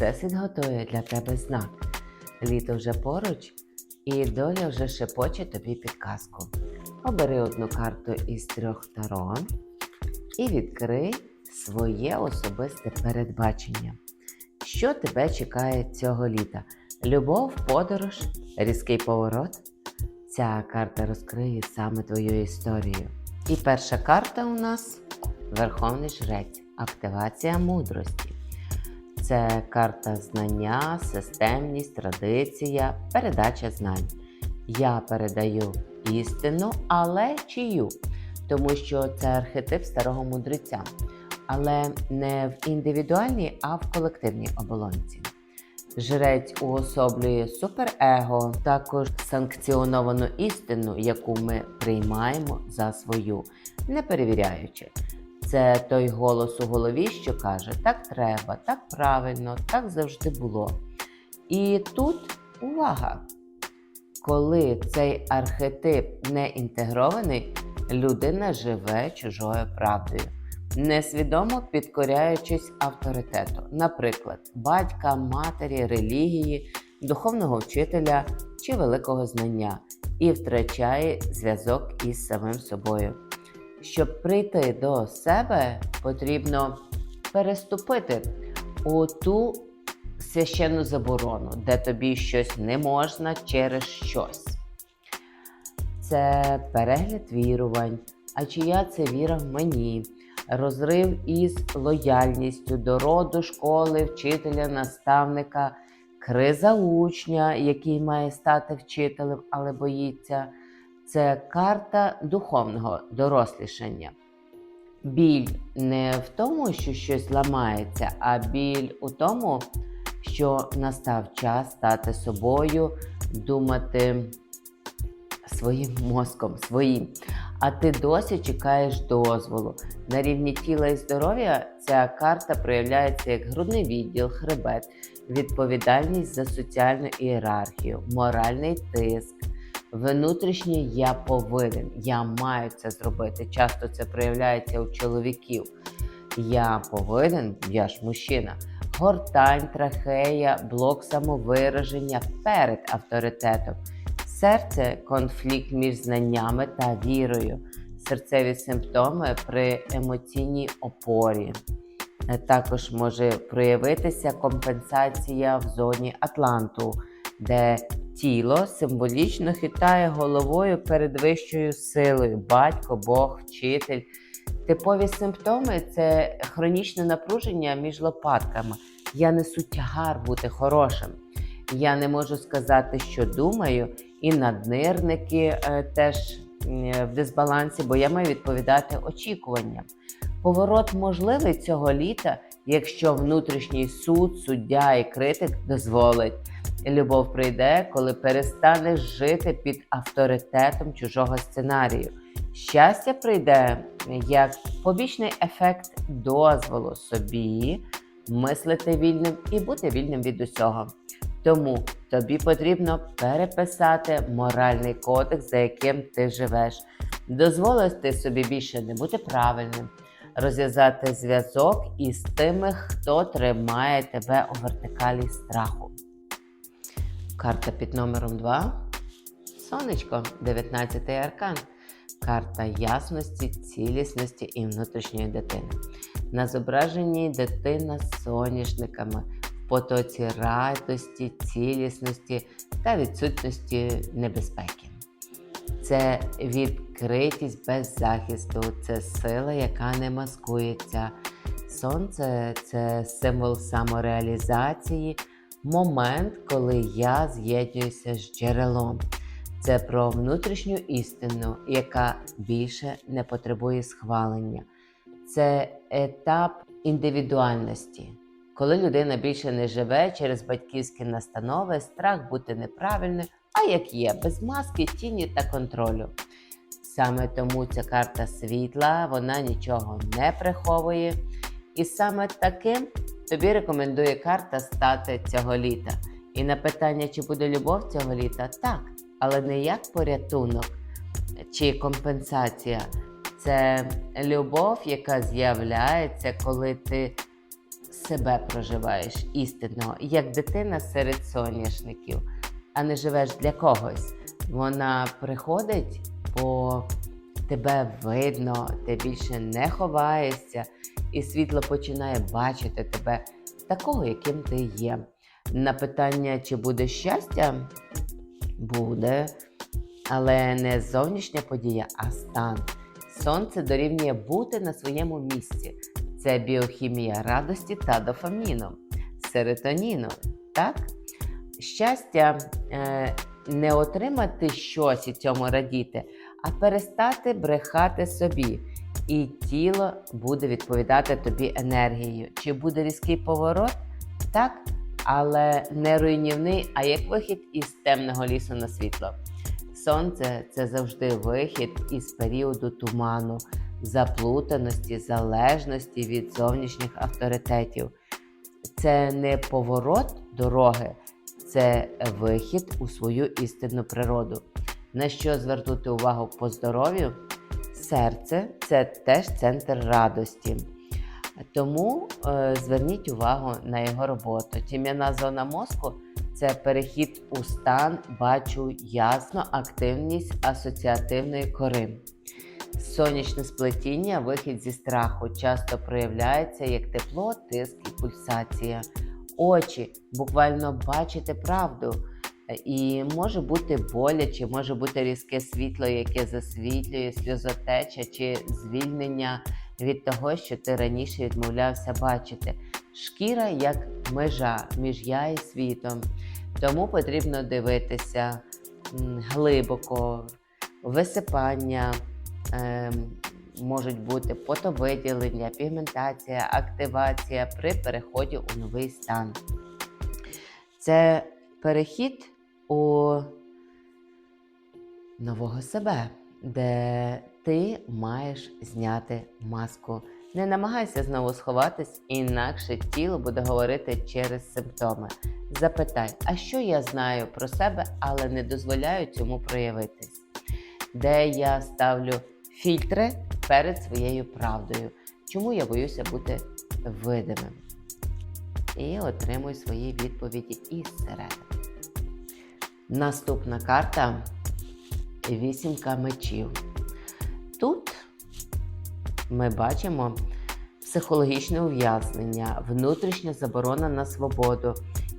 Всесвіт готує для тебе знак. Літо вже поруч, і доля вже шепоче тобі підказку. Обери одну карту із трьох сторон і відкрий своє особисте передбачення. Що тебе чекає цього літа? Любов, подорож, різкий поворот? Ця карта розкриє саме твою історію. І перша карта у нас Верховний Жрець, активація мудрості. Це карта знання, системність, традиція, передача знань. Я передаю істину, але чию? Тому що це архетип старого мудреця, але не в індивідуальній, а в колективній оболонці. Жрець уособлює суперего, також санкціоновану істину, яку ми приймаємо за свою, не перевіряючи. Це той голос у голові, що каже: так треба, так правильно, так завжди було. І тут увага! Коли цей архетип не інтегрований, людина живе чужою правдою, несвідомо підкоряючись авторитету, наприклад, батька, матері, релігії, духовного вчителя чи великого знання, і втрачає зв'язок із самим собою. Щоб прийти до себе, потрібно переступити у ту священну заборону, де тобі щось не можна через щось. Це перегляд вірувань, а чия це віра в мені, розрив із лояльністю до роду, школи, вчителя, наставника, криза учня, який має стати вчителем, але боїться. Це карта духовного дорослішання. Біль не в тому, що щось ламається, а біль у тому, що настав час стати собою, думати своїм мозком, своїм. А ти досі чекаєш дозволу. На рівні тіла і здоров'я ця карта проявляється як грудний відділ, хребет, відповідальність за соціальну ієрархію, моральний тиск. Внутрішнє я повинен, я маю це зробити. Часто це проявляється у чоловіків. Я повинен, я ж мужчина. Гортань, трахея, блок самовираження перед авторитетом. Серце конфлікт між знаннями та вірою, серцеві симптоми при емоційній опорі. Е, Також може проявитися компенсація в зоні Атланту, де тіло символічно хитає головою перед вищою силою, батько, Бог, вчитель. Типові симптоми це хронічне напруження між лопатками. Я несу тягар бути хорошим. Я не можу сказати, що думаю, і наднирники е, теж в дисбалансі, бо я маю відповідати очікуванням. Поворот можливий цього літа, якщо внутрішній суд, суддя і критик дозволить. Любов прийде, коли перестанеш жити під авторитетом чужого сценарію. Щастя прийде як побічний ефект дозволу собі мислити вільним і бути вільним від усього. Тому тобі потрібно переписати моральний кодекс, за яким ти живеш, дозволити собі більше не бути правильним, розв'язати зв'язок із тими, хто тримає тебе у вертикалі страху. Карта під номером 2. Сонечко, 19-й аркан. Карта ясності, цілісності і внутрішньої дитини. На зображенні дитина з соняшниками в потоці радості, цілісності та відсутності небезпеки. Це відкритість без захисту, це сила, яка не маскується. Сонце це символ самореалізації, момент, коли я з'єднуюся з джерелом. Це про внутрішню істину, яка більше не потребує схвалення. Це етап індивідуальності, коли людина більше не живе через батьківські настанови, страх бути неправильним, а як є, без маски, тіні та контролю. Саме тому ця карта світла, вона нічого не приховує. І саме таким тобі рекомендує карта стати цього літа. І на питання, чи буде любов цього літа, так, але не як порятунок чи компенсація. Це любов, яка з'являється, коли ти себе проживаєш істинно, як дитина серед соняшників, а не живеш для когось. Вона приходить, бо тебе видно, ти більше не ховаєшся, і світло починає бачити тебе такого, яким ти є. На питання, чи буде щастя, буде, але не зовнішня подія, а стан. Сонце дорівнює бути на своєму місці. Це біохімія радості та дофаміну, серотоніну. Так? Щастя е, не отримати щось і цьому радіти, а перестати брехати собі. І тіло буде відповідати тобі енергією. Чи буде різкий поворот? Так, але не руйнівний, а як вихід із темного лісу на світло. Сонце це завжди вихід із періоду туману, заплутаності, залежності від зовнішніх авторитетів. Це не поворот дороги, це вихід у свою істинну природу. На що звернути увагу по здоров'ю? Серце це теж центр радості. Тому е, зверніть увагу на його роботу. Тім'яна зона мозку це перехід у стан, бачу ясно, активність асоціативної кори. Сонячне сплетіння, вихід зі страху, часто проявляється як тепло, тиск і пульсація. Очі буквально бачити правду. І може бути боляче, може бути різке світло, яке засвітлює, сльозотеча чи звільнення від того, що ти раніше відмовлявся бачити. Шкіра як межа між я і світом. Тому потрібно дивитися глибоко, висипання, ем, можуть бути потовиділення, пігментація, активація при переході у новий стан. Це перехід у нового себе, де ти маєш зняти маску. Не намагайся знову сховатись, інакше тіло буде говорити через симптоми. Запитай, а що я знаю про себе, але не дозволяю цьому проявитись? Де я ставлю фільтри перед своєю правдою? Чому я боюся бути видимим? І отримуй свої відповіді із середини. Наступна карта вісімка мечів. Тут ми бачимо психологічне ув'язнення, внутрішня заборона на свободу,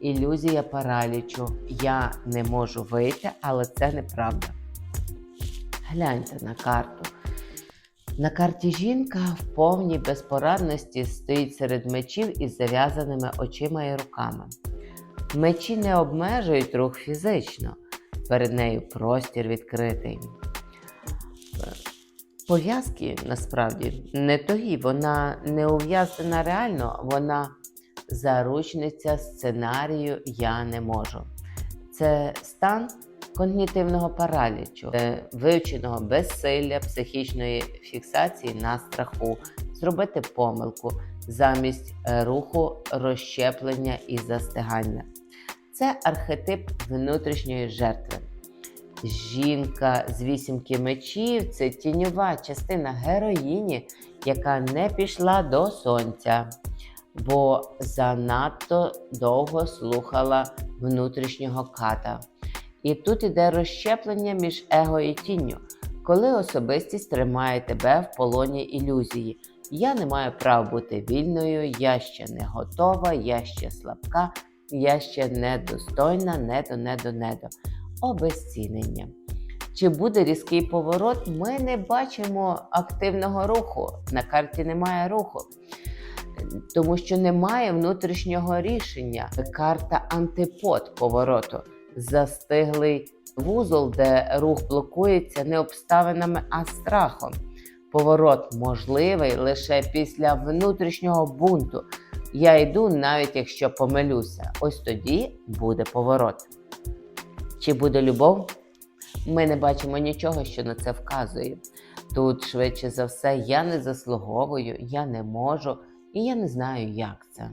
ілюзія паралічу. Я не можу вийти, але це неправда. Гляньте на карту. На карті жінка в повній безпорадності стоїть серед мечів із зав'язаними очима і руками. Мечі не обмежують рух фізично, перед нею простір відкритий. Пов'язки насправді не тогі, вона не ув'язнена реально, вона заручниця сценарію Я не можу. Це стан когнітивного паралічу, е, вивченого безсилля, психічної фіксації на страху, зробити помилку замість е, руху, розщеплення і застигання. Це архетип внутрішньої жертви. Жінка з вісімки мечів це тіньова частина героїні, яка не пішла до сонця, бо занадто довго слухала внутрішнього ката. І тут іде розщеплення між его і тінню, коли особистість тримає тебе в полоні ілюзії. Я не маю права бути вільною, я ще не готова, я ще слабка, я ще недостойна, недо, недо, недо. Обезцінення. Чи буде різкий поворот? Ми не бачимо активного руху. На карті немає руху, тому що немає внутрішнього рішення. Карта антипод повороту. Застиглий вузол, де рух блокується не обставинами, а страхом. Поворот можливий лише після внутрішнього бунту. Я йду, навіть якщо помилюся. Ось тоді буде поворот. Чи буде любов? Ми не бачимо нічого, що на це вказує. Тут, швидше за все, я не заслуговую, я не можу і я не знаю, як це.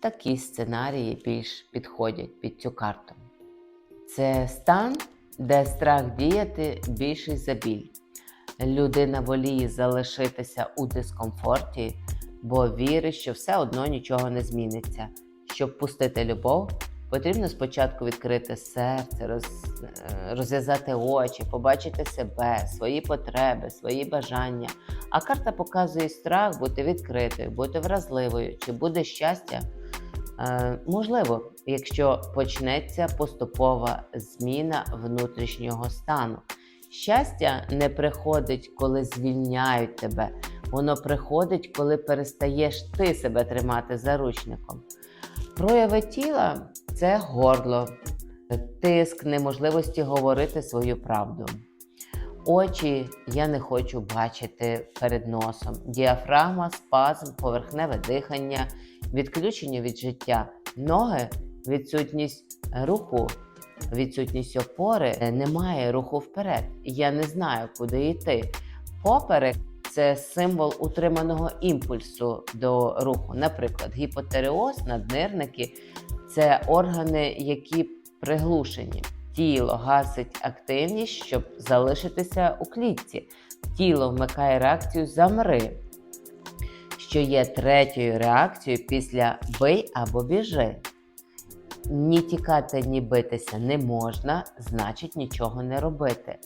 Такі сценарії більш підходять під цю карту. Це стан, де страх діяти більший за біль. Людина воліє залишитися у дискомфорті, бо вірить, що все одно нічого не зміниться. Щоб пустити любов, потрібно спочатку відкрити серце, роз, е, розв'язати очі, побачити себе, свої потреби, свої бажання. А карта показує страх бути відкритою, бути вразливою, чи буде щастя. Е, можливо, якщо почнеться поступова зміна внутрішнього стану. Щастя не приходить, коли звільняють тебе. Воно приходить, коли перестаєш ти себе тримати заручником. Прояви тіла це горло, тиск, неможливості говорити свою правду. Очі я не хочу бачити перед носом, діафрагма, спазм, поверхневе дихання, відключення від життя, ноги, відсутність руху, відсутність опори, немає руху вперед. Я не знаю, куди йти. Поперек це символ утриманого імпульсу до руху. Наприклад, гіпотереоз, наднирники це органи, які приглушені. Тіло гасить активність, щоб залишитися у клітці. Тіло вмикає реакцію замри, що є третьою реакцією після бий або біжи. Ні тікати, ні битися не можна, значить нічого не робити.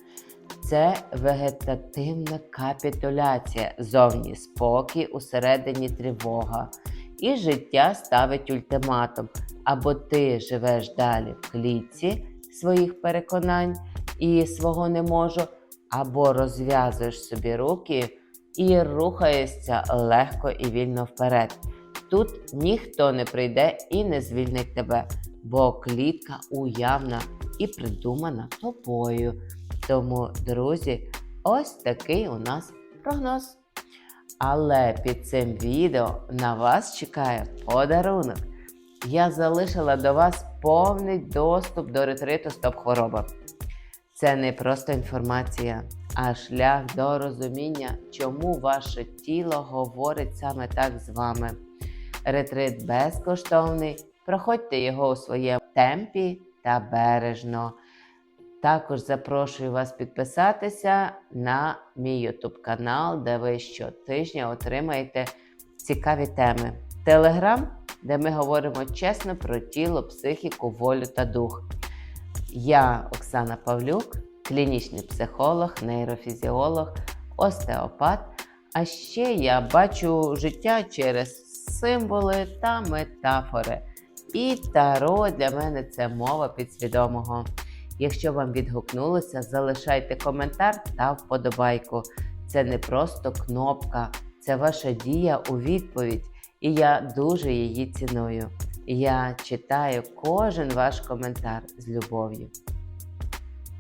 Це вегетативна капітуляція, зовні спокій, усередині тривога. І життя ставить ультиматум. Або ти живеш далі в клітці своїх переконань і свого не можу, або розв'язуєш собі руки і рухаєшся легко і вільно вперед. Тут ніхто не прийде і не звільнить тебе, бо клітка уявна і придумана тобою. Тому, друзі, ось такий у нас прогноз. Але під цим відео на вас чекає подарунок. Я залишила до вас повний доступ до ретриту Стоп хвороба. Це не просто інформація, а шлях до розуміння, чому ваше тіло говорить саме так з вами. Ретрит безкоштовний. Проходьте його у своєму темпі та бережно. Також запрошую вас підписатися на мій YouTube канал, де ви щотижня отримаєте цікаві теми. Телеграм, де ми говоримо чесно про тіло, психіку, волю та дух. Я Оксана Павлюк, клінічний психолог, нейрофізіолог, остеопат. А ще я бачу життя через символи та метафори. І таро для мене це мова підсвідомого. Якщо вам відгукнулося, залишайте коментар та вподобайку. Це не просто кнопка, це ваша дія у відповідь, і я дуже її ціную. Я читаю кожен ваш коментар з любов'ю.